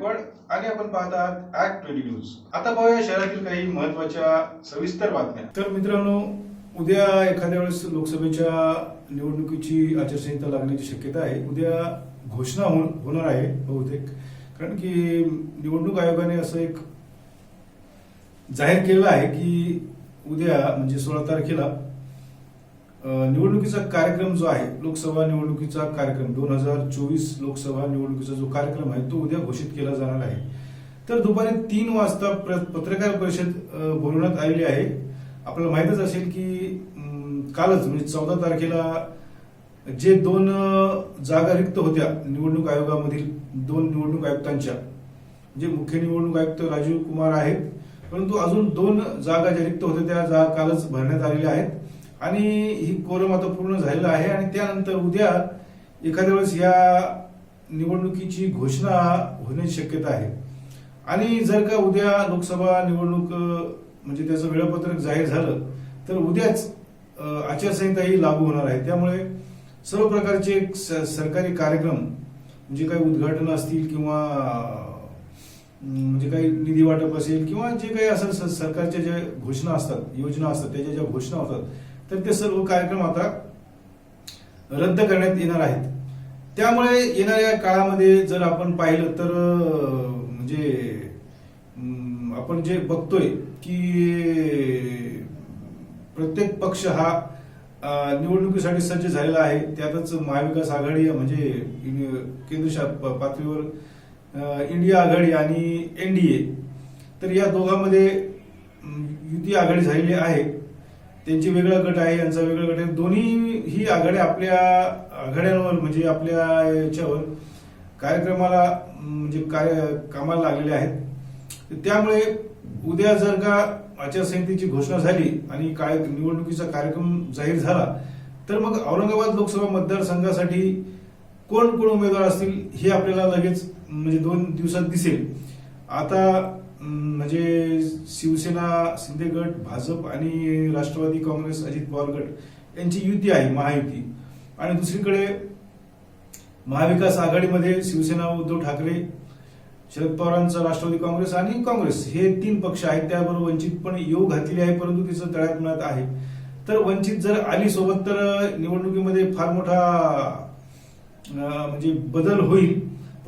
गायकवाड आणि आपण पाहत आहात ऍक्ट ट्वेंटी न्यूज आता पाहूया शहरातील काही महत्त्वाच्या सविस्तर बातम्या. तर मित्रांनो उद्या एखाद्या वेळेस लोकसभेच्या निवडणुकीची आचारसंहिता लागण्याची शक्यता आहे. उद्या घोषणा हो- होणार आहे बहुतेक. कारण की निवडणूक आयोगाने असं एक जाहीर केलं आहे की उद्या म्हणजे सोळा तारखेला निवडणुकीचा कार्यक्रम जो आहे लोकसभा निवडणुकीचा कार्यक्रम दोन हजार चोवीस लोकसभा निवडणुकीचा जो कार्यक्रम आहे तो उद्या घोषित केला जाणार आहे. तर दुपारी तीन वाजता प्र- पत्रकार परिषद बोलवण्यात आलेली आहे. आपल्याला माहितच असेल की कालच म्हणजे चौदा तारखेला जे दोन जागा रिक्त होत्या निवडणूक आयोगामधील दोन निवडणूक आयुक्तांच्या जे मुख्य निवडणूक आयुक्त राजीव कुमार आहेत परंतु अजून दोन जागा ज्या रिक्त होत्या त्या जागा कालच भरण्यात आलेल्या आहेत. आणि ही कोरम आता पूर्ण झालेलं आहे आणि त्यानंतर उद्या एखाद्या वेळेस या निवडणुकीची घोषणा होण्याची शक्यता आहे. आणि जर का उद्या लोकसभा निवडणूक म्हणजे त्याचं वेळापत्रक जाहीर झालं तर उद्याच आचारसंहिता ही लागू होणार आहे. त्यामुळे सर्व प्रकारचे स- सरकारी कार्यक्रम म्हणजे काही उद्घाटन असतील किंवा म्हणजे काही निधी वाटप असेल किंवा जे काही असेल स- सरकारच्या ज्या घोषणा असतात योजना असतात त्याच्या ज्या घोषणा होतात तर ते सर्व कार्यक्रम आता रद्द करण्यात येणार आहेत. त्यामुळे येणाऱ्या काळामध्ये जर आपण पाहिलं तर म्हणजे आपण जे बघतोय की प्रत्येक पक्ष हा निवडणुकीसाठी सज्ज झालेला आहे. त्यातच महाविकास आघाडी म्हणजे केंद्रशा केंद्र पातळीवर इंडिया आघाडी आणि एनडीए तर या दोघांमध्ये युती आघाडी झालेली आहे. त्यांची वेगळा गट आहे यांचा वेगळा गट आहे. दोन्ही ही आघाड्या आपल्या आघाड्यांवर म्हणजे आपल्या याच्यावर कार्यक्रमाला म्हणजे कार्य कामाला लागलेले आहेत. त्यामुळे उद्या जर का आचारसंहितेची घोषणा झाली आणि काय निवडणुकीचा कार्यक्रम जाहीर झाला तर मग औरंगाबाद लोकसभा मतदारसंघासाठी कोण कोण उमेदवार असतील हे आपल्याला लगेच म्हणजे दोन दिवसात दिसेल. आता म्हणजे शिवसेना शिंदे गट भाजप आणि राष्ट्रवादी काँग्रेस अजित पवार गट यांची युती आहे महायुती. आणि दुसरीकडे महाविकास आघाडीमध्ये शिवसेना उद्धव ठाकरे शरद पवारांचा राष्ट्रवादी काँग्रेस आणि काँग्रेस हे तीन पक्ष आहेत त्याबरोबर वंचित पण येऊ घातलेली आहे परंतु तिचं तळ्यात आहे. तर वंचित जर आली सोबत तर निवडणुकीमध्ये फार मोठा म्हणजे बदल होईल.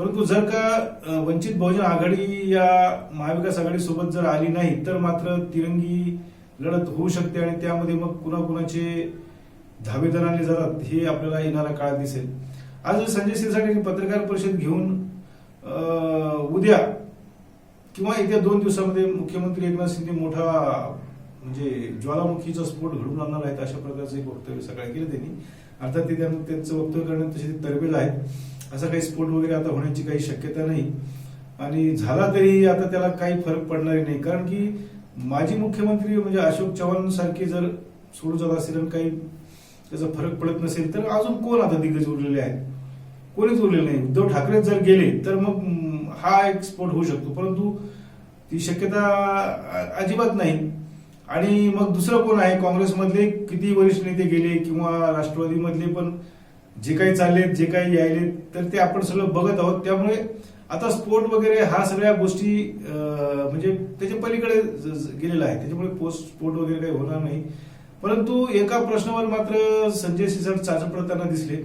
परंतु जर का वंचित बहुजन आघाडी या महाविकास आघाडी सोबत जर आली नाही तर मात्र तिरंगी लढत होऊ शकते आणि त्यामध्ये मग कुणाकुणाचे धाबे जातात हे आपल्याला येणारा काळ दिसेल. आज संजय शिरसाट पत्रकार परिषद घेऊन उद्या किंवा येत्या दोन दिवसामध्ये मुख्यमंत्री एकनाथ शिंदे मोठा म्हणजे ज्वालामुखीचा स्फोट घडून आणणार आहेत अशा प्रकारचं एक वक्तव्य सकाळी केलं त्यांनी. अर्थात ते त्यांना त्यांचं वक्तव्य करण्यात तसे ते तरबेज आहेत. असा काही स्फोट वगैरे आता होण्याची काही शक्यता नाही. आणि झाला तरी आता त्याला काही फरक पडणार नाही. कारण की माजी मुख्यमंत्री म्हणजे अशोक चव्हाण सारखे जर सोडून जात असेल आणि काही त्याचा फरक पडत नसेल तर अजून कोण आता दिग्गज उरलेले आहेत? कोणीच उरलेलं नाही. उद्धव ठाकरे जर गेले तर मग हा एक स्फोट होऊ शकतो. परंतु ती शक्यता अजिबात नाही. आणि मग दुसरं कोण आहे? काँग्रेसमधले किती वरिष्ठ नेते गेले किंवा राष्ट्रवादीमधले पण जे काही चालले जे काही यायले तर ते आपण सगळं बघत आहोत. त्यामुळे आता स्पोर्ट वगैरे हा सगळ्या गोष्टी म्हणजे त्याच्या पलीकडे गेलेला आहे. त्याच्यामुळे पोस्ट स्पोर्ट वगैरे काही होणार नाही. परंतु एका प्रश्नावर मात्र संजय सिसट चाचण पडताना दिसले.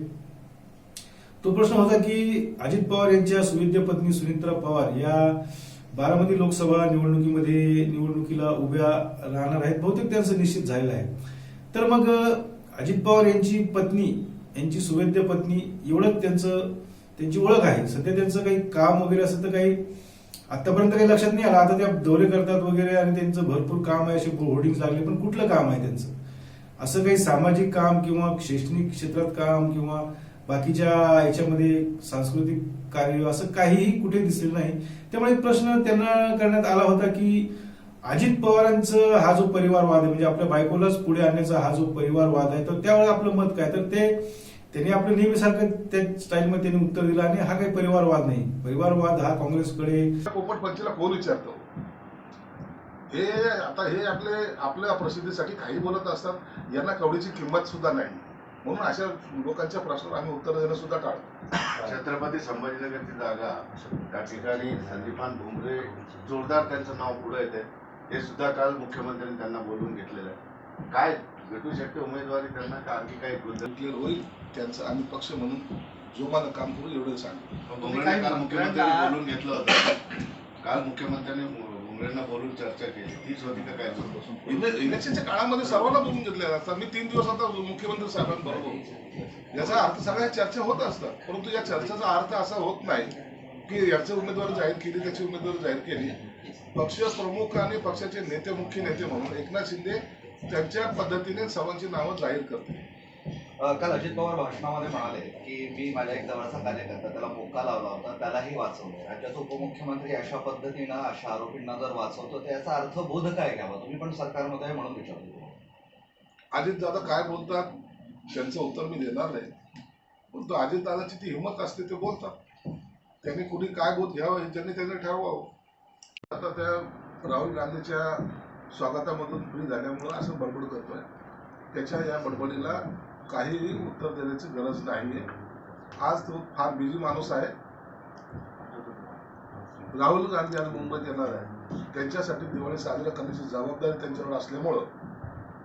तो प्रश्न होता की अजित पवार यांच्या सुविद्य पत्नी सुनित्रा पवार या बारामती लोकसभा निवडणुकीमध्ये निवडणुकीला उभ्या राहणार आहेत. बहुतेक त्यांचं निश्चित झालेलं आहे. तर मग अजित पवार यांची पत्नी यांची सुवेद्य पत्नी एवढंच त्यांचं त्यांची ओळख आहे. सध्या त्यांचं काही काम वगैरे असं तर काही आतापर्यंत काही लक्षात नाही आलं. आता त्या दौरे करतात वगैरे आणि त्यांचं भरपूर काम आहे असे होर्डिंग लागले पण कुठलं काम आहे त्यांचं? असं काही सामाजिक काम किंवा शैक्षणिक क्षेत्रात काम किंवा बाकीच्या याच्यामध्ये सांस्कृतिक कार्य असं काहीही कुठे दिसलेलं नाही. त्यामुळे प्रश्न त्यांना करण्यात आला होता की अजित पवारांचं हा जो परिवारवाद आहे म्हणजे आपल्या बायकोलाच पुढे आणण्याचा हा जो परिवारवाद आहे तर त्यावेळेला आपलं मत काय? तर ते त्यांनी आपलं नेहमीसारखं त्या स्टाईलमध्ये त्यांनी उत्तर दिलं आणि हा काही परिवारवाद नाही. परिवारवाद हा काँग्रेसकडे पोपट पंचीला कोण विचारतो. हे आता हे आपले आपल्या प्रसिद्धीसाठी काही बोलत असतात यांना कवडीची किंमत सुद्धा नाही. म्हणून अशा लोकांच्या प्रश्नावर आम्ही उत्तर देणं सुद्धा टाळतो. छत्रपती संभाजीनगरची जागा त्या ठिकाणी संदीपान भुमरे जोरदार त्यांचं नाव पुढे येते हे सुद्धा काल मुख्यमंत्र्यांनी त्यांना बोलवून घेतलेलं आहे. काय भेटू शकते उमेदवारी त्यांना का? आणखी काही क्लिअर होईल. त्यांचं आम्ही पक्ष म्हणून जोमानं काम करू एवढं सांगतो. भुमरेंना काल मुख्यमंत्र्यांनी बोलून घेतलं होतं. काल मुख्यमंत्र्यांनी भुमरेंना बोलून चर्चा केली. तीच होती का काय? इले- इलेक्शनच्या काळामध्ये सर्वांना बोलून घेतले जातात मी तीन दिवस आता मुख्यमंत्री साहेबांबरोबर. याचा अर्थ सगळ्या चर्चा होत असतात. परंतु या चर्चेचा अर्थ असा होत नाही की याची उमेदवारी जाहीर केली त्याची उमेदवारी जाहीर केली. पक्ष प्रमुख आणि पक्षाचे नेते मुख्य नेते म्हणून एकनाथ शिंदे त्यांच्या पद्धतीने सर्वांची नावं जाहीर करतील अ, काल अजित पवार भाषणामध्ये म्हणाले की मी माझ्या एक जवळचा कार्यकर्ता त्याला मोका लावला होता त्यालाही वाचवलं. राज्याचे उपमुख्यमंत्री अशा पद्धतीनं अशा आरोपींना जर वाचवतो तर याचा अर्थ बोध काय घ्यावा? तुम्ही पण सरकारमध्ये आहे म्हणून विचारतो अजित दादा काय बोलतात? त्यांचं उत्तर मी देणार नाही. परंतु अजित दादाची ती हिंमत असते ते बोलतात. त्यांनी कुणी काय बोध घ्यावं हे त्यांनी त्यांनी ठरवावं. आता त्या राहुल गांधीच्या स्वागतामधून फ्री झाल्यामुळं असं बडबड करतोय. त्याच्या या बडबडीला काहीही उत्तर देण्याची गरज नाही आज तो फार बिझी माणूस आहे. राहुल गांधी आज मुंबईत येणार आहे. त्यांच्यासाठी दिवाळी साजरा करण्याची जबाबदारी त्यांच्यावर असल्यामुळं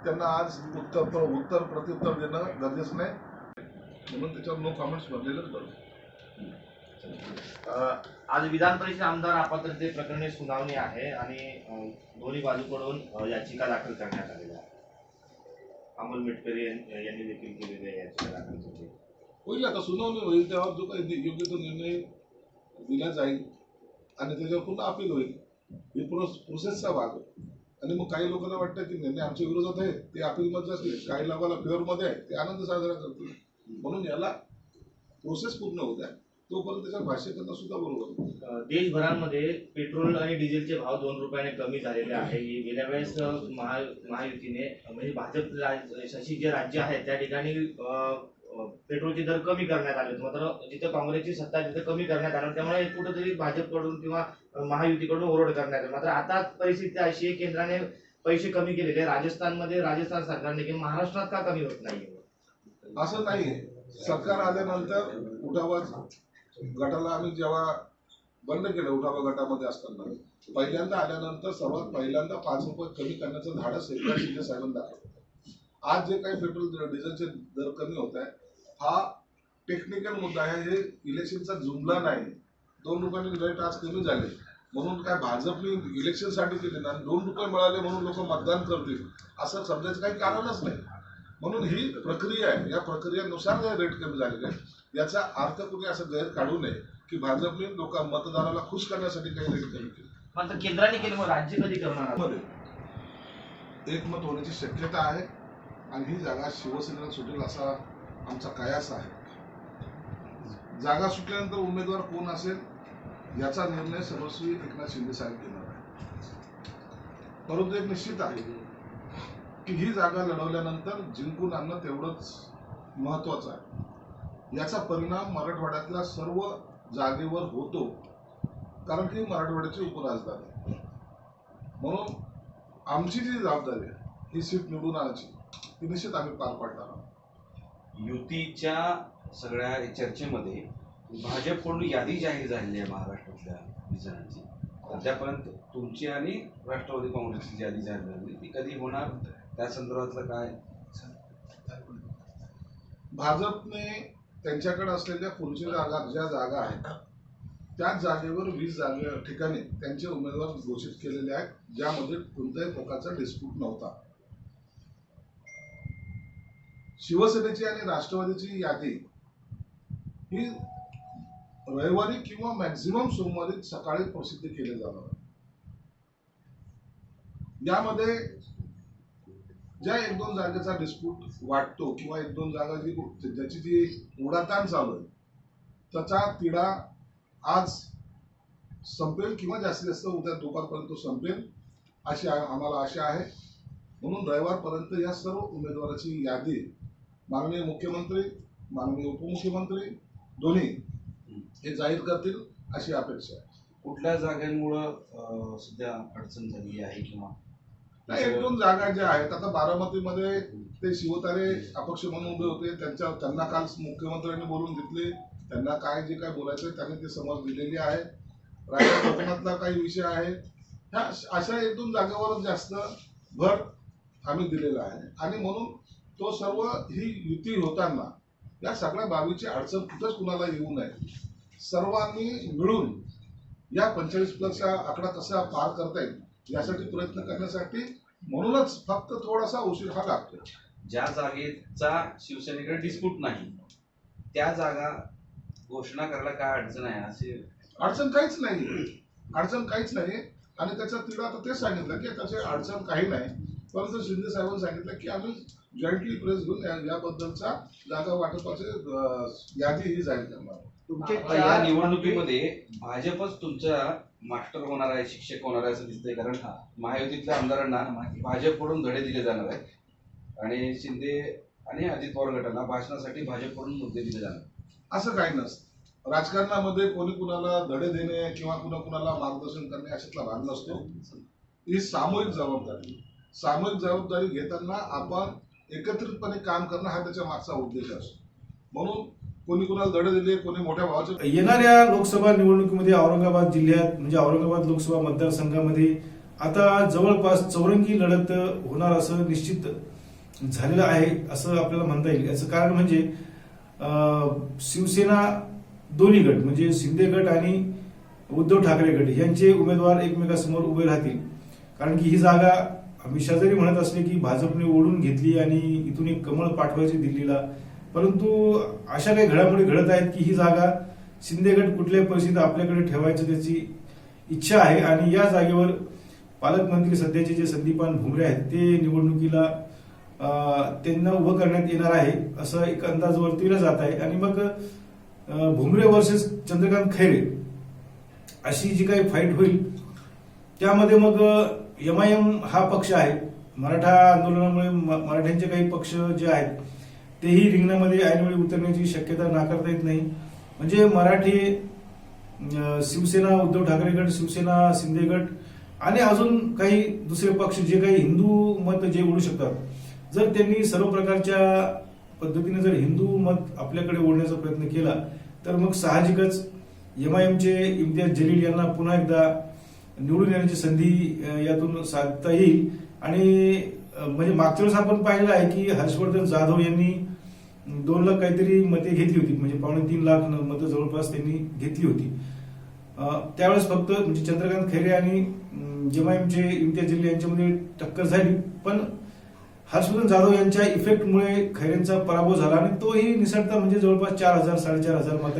त्यांना आज उत्तर प्र- उत्तर प्रत्युत्तर देणं गरजेचं नाही. म्हणून त्याच्यावर नो कॉमेंट्स भरलेलंच बरं. आज विधान परिषद आमदार अपात्रते प्रकरणी सुनावणी आहे आणि दोन्ही बाजूकडून याचिका दाखल करण्यात आलेल्या आहे अमोल मिटकरी यां- यांनी देखील केलेली आहे याचिका दाखल केली. होईल आता सुनावणी होईल तेव्हा जो काही योग्य तो निर्णय दिला जाईल आणि त्याच्यावर पुन्हा अपील होईल. ही प्रोसेसचा भाग आणि मग काही लोकांना वाटतं की निर्णय आमच्या विरोधात आहे ते अपीलमध्ये जातील काही लोकांना फेवरमध्ये आहे ते आनंद साजरा करतील. म्हणून याला प्रोसेस पूर्ण होत आहे तोपर्यंत त्याच्यावर भाष्य करणं सुद्धा बरोबर देशभरामध्ये पेट्रोल आणि डिझेलचे भाव दोन रुपयाने कमी झालेले आहे. गेल्या वेळेस महा महायुतीने म्हणजे भाजप राज- शासित जे राज्य आहेत त्या ठिकाणी पेट्रोलचे दर कमी करण्यात आले मात्र जिथं काँग्रेसची सत्ता तिथं कमी करण्यात आलं. त्यामुळे कुठेतरी भाजपकडून किंवा महायुतीकडून ओरड करण्यात आली. मात्र आता परिस्थिती अशी आहे केंद्राने पैसे कमी केलेले. राजस्थानमध्ये राजस्थान सरकारने की महाराष्ट्रात का कमी होत नाही असं नाही सरकार आल्यानंतर उठावाच गटाला आम्ही जेव्हा बंद केलं उठावा गटामध्ये असताना पहिल्यांदा आल्यानंतर सर्वात पहिल्यांदा पाच रुपये कमी करण्याचं धाडस एकनाथ शिंदे साहेबांनी दाखवलं. आज जे काही पेट्रोल डिझेलचे दर कमी होत आहे हा टेक्निकल मुद्दा आहे हे इलेक्शनचा जुमला नाही. दोन रुपयांनी रेट आज कमी झाले. म्हणून काय भाजपने इलेक्शनसाठी केले ना दोन रुपये मिळाले म्हणून लोक मतदान करतील असं समजायचं काही कारणच नाही. म्हणून ही प्रक्रिया आहे. या प्रक्रियेनुसार रेट कमी झालेले आहेत. याचा अर्थ कुणी असं गैर काढू नये की भाजपने लोक मतदाराला खुश करण्यासाठी काही रेट कमी केले. मात्र केंद्राने केलं मग राज्य कधी करणार? एकमत होण्याची शक्यता आहे आणि ही जागा शिवसेनेला सुटेल असा आमचा कयास आहे. जागा सुटल्यानंतर उमेदवार कोण असेल याचा निर्णय सर्वस्वी एकनाथ शिंदे साहेब घेणार आहे परंतु एक निश्चित आहे. की ही जागा लढवल्यानंतर जिंकून आणणं तेवढंच महत्त्वाचं आहे. याचा परिणाम मराठवाड्यातल्या सर्व जागेवर होतो कारण की मराठवाड्याची उपराजधानी. म्हणून आमची जी जबाबदारी आहे ही सीट निवडून आणायची ती निश्चित आम्ही पार पाडणार आहोत. युतीच्या सगळ्या चर्चेमध्ये भाजपकडून यादी जाहीर झालेली आहे महाराष्ट्रातल्या विचारांची. अद्यापर्यंत तुमची आणि राष्ट्रवादी काँग्रेसची यादी जाहीर झाली ती कधी होणार? त्या संदर्भातलं काय? भाजपने त्यांच्याकडे असलेल्या पुढच्या जागा ज्या जागा आहेत त्याच जागेवर वीस जागे ठिकाणी त्यांचे उमेदवार घोषित केलेले आहेत ज्यामध्ये कोणत्याही प्रकारचा डिस्प्यूट नव्हता. शिवसेनेची आणि राष्ट्रवादीची यादी ही रविवारी किंवा मॅक्झिमम सोमवारी सकाळी प्रसिद्ध केली जाणार यामध्ये ज्या एक दोन जागेचा डिस्प्यूट वाटतो किंवा एक दोन जागा जी ज्याची जी उडाताण चालू आहे त्याचा तिढा आज संपेल किंवा जास्तीत जास्त उद्या दुपारपर्यंत तो संपेल अशी आम्हाला आशा आहे. म्हणून रविवारपर्यंत या सर्व उमेदवाराची यादी माननीय मुख्यमंत्री माननीय उपमुख्यमंत्री दोन्ही हे जाहीर करतील अशी अपेक्षा आहे. कुठल्या जागांमुळं सध्या अडचण झाली आहे किंवा नाही एक दोन जागा ज्या आहेत आता बारामतीमध्ये ते शिवतारे अपक्ष म्हणून उभे होते त्यांच्या त्यांना काल मुख्यमंत्र्यांनी बोलून घेतले त्यांना काय जे काय बोलायचं त्यांनी ते समज दिलेली आहे. रायगड कोकणातला काही विषय आहे. ह्या अशा एक दोन जागेवरच जास्त भर आम्ही दिलेला आहे. आणि म्हणून तो सर्व ही युती होताना या सगळ्या बाबीची अडचण कुठंच कुणाला येऊ नये. सर्वांनी मिळून या पंचेचाळीस प्लसचा आकडा कसा पार करता येईल यासाठी प्रयत्न करण्यासाठी म्हणूनच फक्त थोडासा उशीर हा लागतो ज्या जागेचा शिवसेनेकडे डिस्प्यूट नाही त्या जागा घोषणा करायला काय अडचण आहे? असे अडचण काहीच नाही. अडचण काहीच नाही. आणि त्याचा तिला आता तेच सांगितलं की त्याची अडचण काही नाही. परंतु शिंदे साहेबांनी सांगितलं की आम्ही जॉईंटली प्रेस घेऊन या- याबद्दलचा जागा वाटपाचे यादी ही जाहीर करणार तुमचे आता या निवडणुकीमध्ये भाजपच तुमचा मास्टर होणार आहे शिक्षक होणार आहे असं दिसतंय. कारण महायुतीतल्या आमदारांना भाजपकडून धडे दिले जाणार आहेत. आणि शिंदे आणि अजित पवार गटांना भाषणासाठी भाजपकडून मुद्दे दिले जाणार असं काही नसतं. राजकारणामध्ये कोणी कुणाला धडे देणे किंवा कुणा कुणाला मार्गदर्शन करणे अशातला भाग नसतो. ही सामूहिक जबाबदारी. सामूहिक जबाबदारी घेताना आपण एकत्रितपणे काम करणं हा त्याच्या मागचा उद्देश असतो. म्हणून कोणी कोणाला धडे दिले कोणी मोठ्या भावाचे येणाऱ्या लोकसभा निवडणुकीमध्ये औरंगाबाद जिल्ह्यात म्हणजे औरंगाबाद लोकसभा मतदारसंघामध्ये आता जवळपास चौरंगी लढत होणार असं निश्चित झालेलं आहे असं आपल्याला म्हणता येईल. याचं कारण म्हणजे शिवसेना दोन्ही गट म्हणजे शिंदे गट आणि उद्धव ठाकरे गट यांचे उमेदवार एकमेकांसमोर उभे राहतील. कारण की ही जागा आम्ही जरी म्हणत असले की भाजपने ओढून घेतली आणि इथून एक कमळ पाठवायची दिल्लीला. परंतु अशा काही घडामोडी घडत आहेत की ही जागा शिंदेगड कुठल्याही परिस्थितीत आपल्याकडे ठेवायची त्याची इच्छा आहे आणि या जागेवर पालकमंत्री सध्याचे जे संदीपान भुमरे आहेत ते निवडणुकीला त्यांना उभं करण्यात येणार आहे असं एक अंदाज वर्तविला जात आहे. आणि मग भुमरे वर्सेस चंद्रकांत खैरे अशी जी काही फाईट होईल त्यामध्ये मग एम आय एम हा पक्ष आहे. मराठा आंदोलनामुळे म- मराठ्यांचे काही पक्ष जे आहेत तेही रिंगणामध्ये ऐनवेळी उतरण्याची शक्यता नाकारता येत नाही. म्हणजे मराठी शिवसेना उद्धव ठाकरे गट शिवसेना शिंदे गट आणि अजून काही दुसरे पक्ष जे काही हिंदू मत जे ओढू शकतात. जर त्यांनी सर्व प्रकारच्या पद्धतीने जर हिंदू मत आपल्याकडे ओढण्याचा प्रयत्न केला तर मग साहजिकच एम आय एमचे इम्तियाज जलील यांना पुन्हा एकदा निवडून येण्याची संधी यातून साधता येईल. आणि म्हणजे मागच्या वेळेस आपण पाहिलं आहे की हर्षवर्धन जाधव यांनी दोन लाख काहीतरी मते घेतली होती. म्हणजे पावणे तीन लाख मतं जवळपास त्यांनी घेतली होती. त्यावेळेस फक्त म्हणजे चंद्रकांत खैरे आणि जेमाएमचे इम्तियाज जलील यांच्यामध्ये टक्कर झाली पण हर्षवर्धन जाधव यांच्या इफेक्टमुळे खैरेंचा पराभव झाला आणि तोही निसटता म्हणजे जवळपास चार हजार साडेचार हजार मत